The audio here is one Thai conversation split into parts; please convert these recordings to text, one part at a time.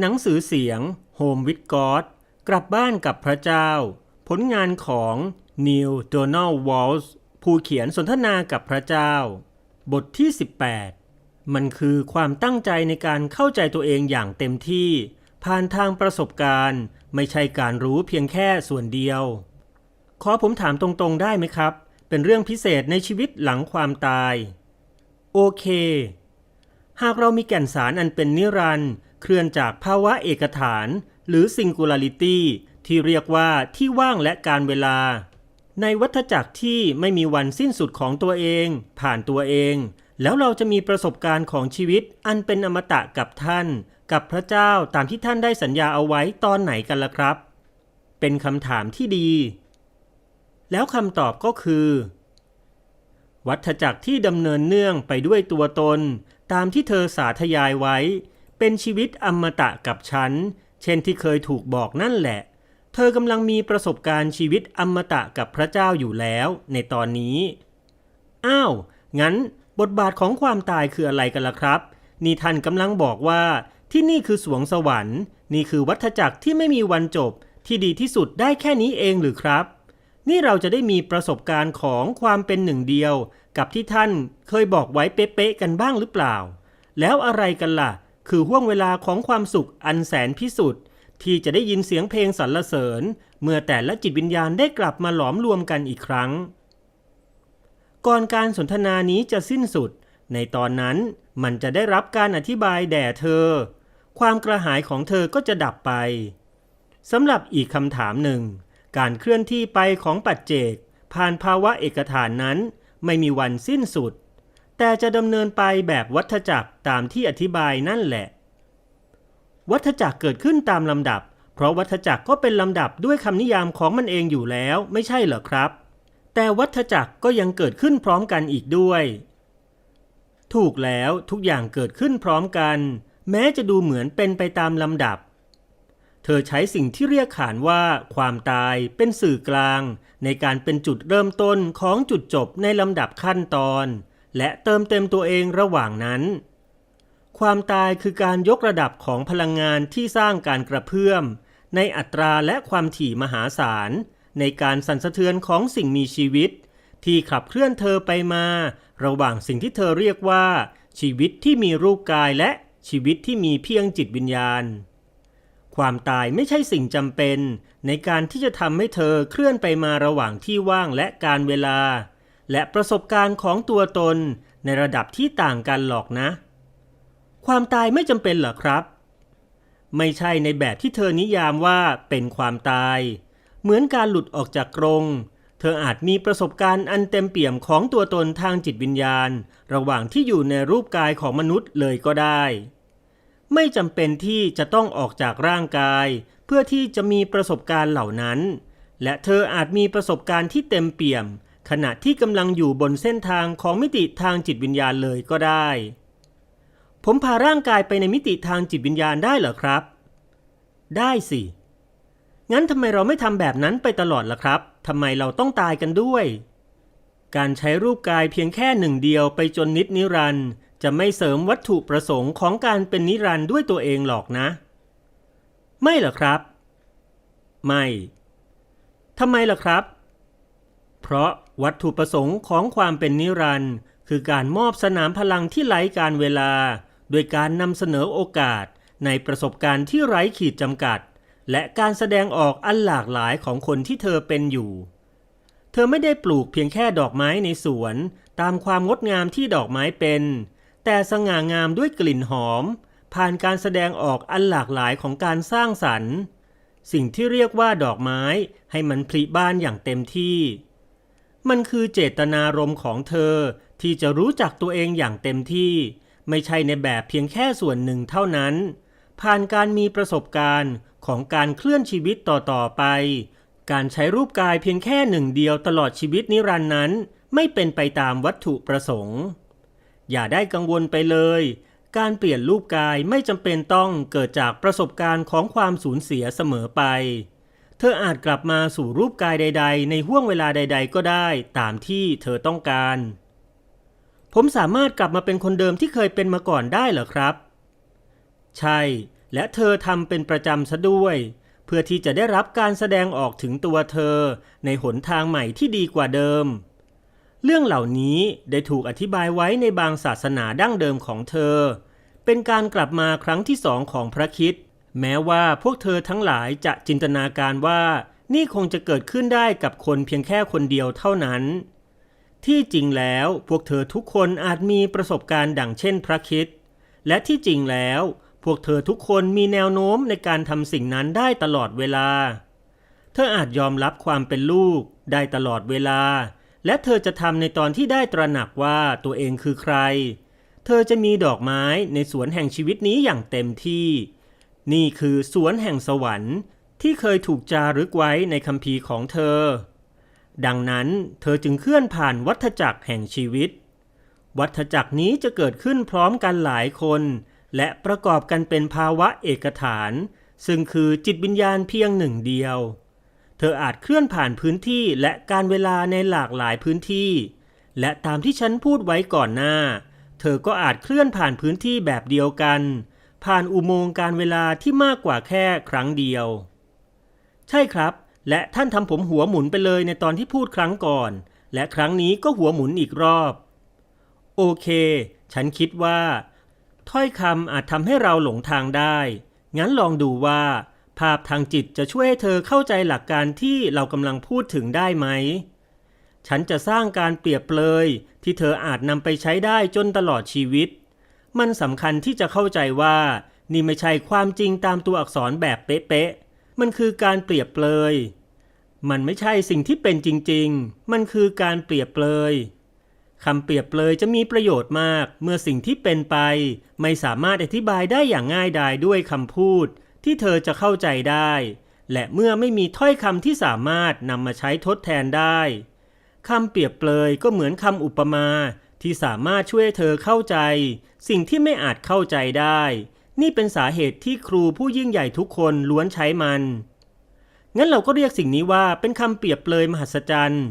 หนังสือเสียง Home with God กลับบ้านกับพระเจ้า ผลงานของนิวโดนัลวอลส์ผู้เขียนสนทนากับพระเจ้า บทที่ 18 มันคือความตั้งใจในการเข้าใจตัวเองอย่างเต็มที่ ผ่านทางประสบการณ์ ไม่ใช่การรู้เพียงแค่ส่วนเดียว ขอผมถามตรงๆได้ไหมครับ เป็นเรื่องพิเศษในชีวิตหลังความตาย โอเค หากเรามีแก่นสารอันเป็นนิรันด์เคลื่อนจากภาวะเอกฐาน หรือ singularity ที่เรียกว่าที่ว่างและการเวลา ในวัฏจักรที่ไม่มีวันสิ้นสุดของตัวเอง ผ่านตัวเอง แล้วเราจะมีประสบการณ์ของชีวิตอันเป็นอมตะกับท่าน กับพระเจ้าตามที่ท่านได้สัญญาเอาไว้ตอนไหนกันล่ะครับ เป็นคำถามที่ดี แล้วคำตอบก็คือ วัฏจักรที่ดำเนินเนื่องไปด้วยตัวตน ตามที่เธอสาธยายไว้ เป็นชีวิตอมตะกับฉัน เช่นที่เคยถูกบอกนั่นแหละ เธอกำลังมีประสบการณ์ชีวิตอมตะกับพระเจ้าอยู่แล้วในตอนนี้ อ้าว งั้นบทบาทของความตายคืออะไรกันล่ะครับ นี่ท่านกำลังบอกว่าที่นี่คือสวงสวรรค์ นี่คือวัฏจักรที่ไม่มีวันจบที่ดีที่สุดได้แค่นี้เองหรือครับ นี่เราจะได้มีประสบการณ์ของความเป็นหนึ่งเดียว กับที่ท่านเคยบอกไว้เป๊ะๆกันบ้างหรือเปล่า แล้วอะไรกันล่ะ คือห่วงเวลาของความสุขอันแสนพิสุทธิ์ที่จะได้ยินเสียงเพลงสรรเสริญ เมื่อแต่ละจิตวิญญาณได้กลับมาหลอมรวมกันอีกครั้ง ก่อนการสนทนานี้จะสิ้นสุด ในตอนนั้นมันจะได้รับการอธิบายแด่เธอ ความกระหายของเธอก็จะดับไปสำหรับอีกคำถามหนึ่ง การเคลื่อนที่ไปของปัจเจก ผ่านภาวะเอกฐานนั้น ไม่มีวันสิ้นสุด แต่จะดำเนินไปแบบวัฏจักรตามที่อธิบายนั่นแหละ วัฏจักรเกิดขึ้นตามลำดับ เพราะวัฏจักรก็เป็นลำดับด้วยคำนิยามของมันเองอยู่แล้วไม่ใช่เหรอครับ แต่วัฏจักรก็ยังเกิดขึ้นพร้อมกันอีกด้วย ถูกแล้วทุกอย่างเกิดขึ้นพร้อมกัน แม้จะดูเหมือนเป็นไปตามลำดับ เธอใช้สิ่งที่เรียกขานว่าความตายเป็นสื่อกลาง ในการเป็นจุดเริ่มต้นของจุดจบในลำดับขั้นตอน และเติมเต็มตัวเองระหว่างนั้น ความตายคือการยกระดับของพลังงานที่สร้างการกระเพื่อม ในอัตราและความถี่มหาศาล ในการสั่นสะเทือนของสิ่งมีชีวิต ที่ขับเคลื่อนเธอไปมา ระหว่างสิ่งที่เธอเรียกว่า ชีวิตที่มีรูปกายและชีวิตที่มีเพียงจิตวิญญาณ ความตายไม่ใช่สิ่งจำเป็น ในการที่จะทำให้เธอเคลื่อนไปมาระหว่างที่ว่างและการเวลา และประสบการณ์ของตัวตนในระดับที่ต่างกันหรอกนะ ความตายไม่จำเป็นเหรอครับ ไม่ใช่ในแบบที่เธอนิยามว่าเป็นความตาย เหมือนการหลุดออกจากกรงเธออาจมีประสบการณ์อันเต็มเปี่ยมของตัวตนทางจิตวิญญาณ ระหว่างที่อยู่ในรูปกายของมนุษย์เลยก็ได้ ไม่จำเป็นที่จะต้องออกจากร่างกาย เพื่อที่จะมีประสบการณ์เหล่านั้น และเธออาจมีประสบการณ์ที่เต็มเปี่ยม ขณะที่กำลังอยู่บนเส้นทางของมิติทางจิตวิญญาณเลยก็ได้ ผมพาร่างกายไปในมิติทางจิตวิญญาณได้เหรอครับ ได้สิ งั้นทำไมเราไม่ทำแบบนั้นไปตลอดล่ะครับทำไมเราต้องตายกันด้วย การใช้รูปกายเพียงแค่หนึ่งเดียวไปจนนิดนิรันด์ จะไม่เสริมวัตถุประสงค์ของการเป็นนิรันด์ด้วยตัวเองหรอกนะ ไม่เหรอครับ ไม่ทำไมล่ะครับ เพราะวัตถุประสงค์ของความเป็นนิรันด์คือการมอบสนามพลังที่ไร้การเวลา โดยการนำเสนอโอกาสในประสบการณ์ที่ไร้ขีดจำกัด และการแสดงออกอันหลากหลายของคนที่เธอเป็นอยู่ เธอไม่ได้ปลูกเพียงแค่ดอกไม้ในสวน ตามความงดงามที่ดอกไม้เป็น แต่สง่างามด้วยกลิ่นหอม ผ่านการแสดงออกอันหลากหลายของการสร้างสรรค์ สิ่งที่เรียกว่าดอกไม้ให้มันผลิบานอย่างเต็มที่ มันคือเจตนารมณ์ของเธอที่จะรู้จักตัวเองอย่างเต็มที่ ไม่ใช่ในแบบเพียงแค่ส่วนหนึ่งเท่านั้น ผ่านการมีประสบการณ์ของการเคลื่อนชีวิตต่อๆไป การใช้รูปกายเพียงแค่หนึ่งเดียวตลอดชีวิตนิรันดร์นั้น ไม่เป็นไปตามวัตถุประสงค์ อย่าได้กังวลไปเลย การเปลี่ยนรูปกายไม่จำเป็นต้องเกิดจากประสบการณ์ของความสูญเสียเสมอไป เธออาจกลับมาสู่รูปกายใด ๆ ในห่วงเวลาใด ๆ ก็ได้ตามที่เธอต้องการ ผมสามารถกลับมาเป็นคนเดิมที่เคยเป็นมาก่อนได้เหรอครับ ใช่ และเธอทำเป็นประจำซะด้วย เพื่อที่จะได้รับการแสดงออกถึงตัวเธอในหนทางใหม่ที่ดีกว่าเดิม เรื่องเหล่านี้ได้ถูกอธิบายไว้ในบางศาสนาดั้งเดิมของเธอ เป็นการกลับมาครั้งที่สองของพระคิดแม้ว่าพวกเธอทั้งหลายจะจินตนาการว่านี่คงจะเกิดขึ้นได้กับคนเพียงแค่คนเดียวเท่านั้น ที่จริงแล้วพวกเธอทุกคนอาจมีประสบการณ์ดังเช่นพระคิดและที่จริงแล้วพวกเธอทุกคนมีแนวโน้มในการทำสิ่งนั้นได้ตลอดเวลา เธออาจยอมรับความเป็นลูกได้ตลอดเวลา และเธอจะทำในตอนที่ได้ตระหนักว่าตัวเองคือใคร เธอจะมีดอกไม้ในสวนแห่งชีวิตนี้อย่างเต็มที่ นี่คือสวนแห่งสวรรค์ ที่เคยถูกจารึกไว้ในคัมภีร์ของเธอ ดังนั้นเธอจึงเคลื่อนผ่านวัฏจักรแห่งชีวิต วัฏจักรนี้จะเกิดขึ้นพร้อมกันหลายคน และประกอบกันเป็นภาวะเอกฐาน ซึ่งคือจิตวิญญาณเพียงหนึ่งเดียว เธออาจเคลื่อนผ่านพื้นที่และการเวลาในหลากหลายพื้นที่ และตามที่ฉันพูดไว้ก่อนหน้า เธอก็อาจเคลื่อนผ่านพื้นที่แบบเดียวกัน ผ่านอุโมงค์การเวลาที่มากกว่าแค่ครั้งเดียว ใช่ครับ และท่านทำผมหัวหมุนไปเลยในตอนที่พูดครั้งก่อน และครั้งนี้ก็หัวหมุนอีกรอบ โอเค ฉันคิดว่า ถ้อยคำอาจทำให้เราหลงทางได้ งั้นลองดูว่า ภาพทางจิตจะช่วยให้เธอเข้าใจหลักการที่เรากำลังพูดถึงได้ไหม ฉันจะสร้างการเปรียบเปรยที่เธออาจนำไปใช้ได้จนตลอดชีวิต มันสำคัญที่จะเข้าใจว่า นี่ไม่ใช่ความจริงตามตัวอักษรแบบเป๊ะๆ มันคือการเปรียบเปรยมันไม่ใช่สิ่งที่เป็นจริงๆ มันคือการเปรียบเปรยคำเปรียบเปรยจะมีประโยชน์มากเมื่อสิ่งที่เป็นไป ไม่สามารถอธิบายได้อย่างง่ายดายด้วยคำพูด ที่เธอจะเข้าใจได้ และเมื่อไม่มีถ้อยคำที่สามารถนำมาใช้ทดแทนได้คำเปรียบเปรยก็เหมือนคำอุปมาที่สามารถช่วยเธอเข้าใจ สิ่งที่ไม่อาจเข้าใจได้ นี่เป็นสาเหตุที่ครูผู้ยิ่งใหญ่ทุกคนล้วนใช้มัน งั้นเราก็เรียกสิ่งนี้ว่าเป็นคำเปรียบเปรยมหัศจรรย์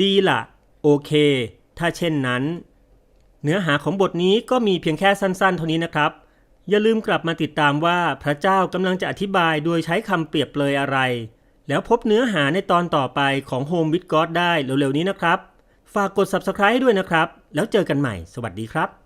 ดีละโอเค ถ้าเช่นนั้น เนื้อหาของบทนี้ก็มีเพียงแค่สั้นๆ เท่านี้นะครับ อย่าลืมกลับมาติดตามว่าพระเจ้ากำลังจะอธิบายโดยใช้คำเปรียบเลยอะไร แล้วพบเนื้อหาในตอนต่อไปของ Home with God ได้เร็วๆนี้นะครับ ฝากกด subscribe ให้ด้วยนะครับ แล้วเจอกันใหม่ สวัสดีครับ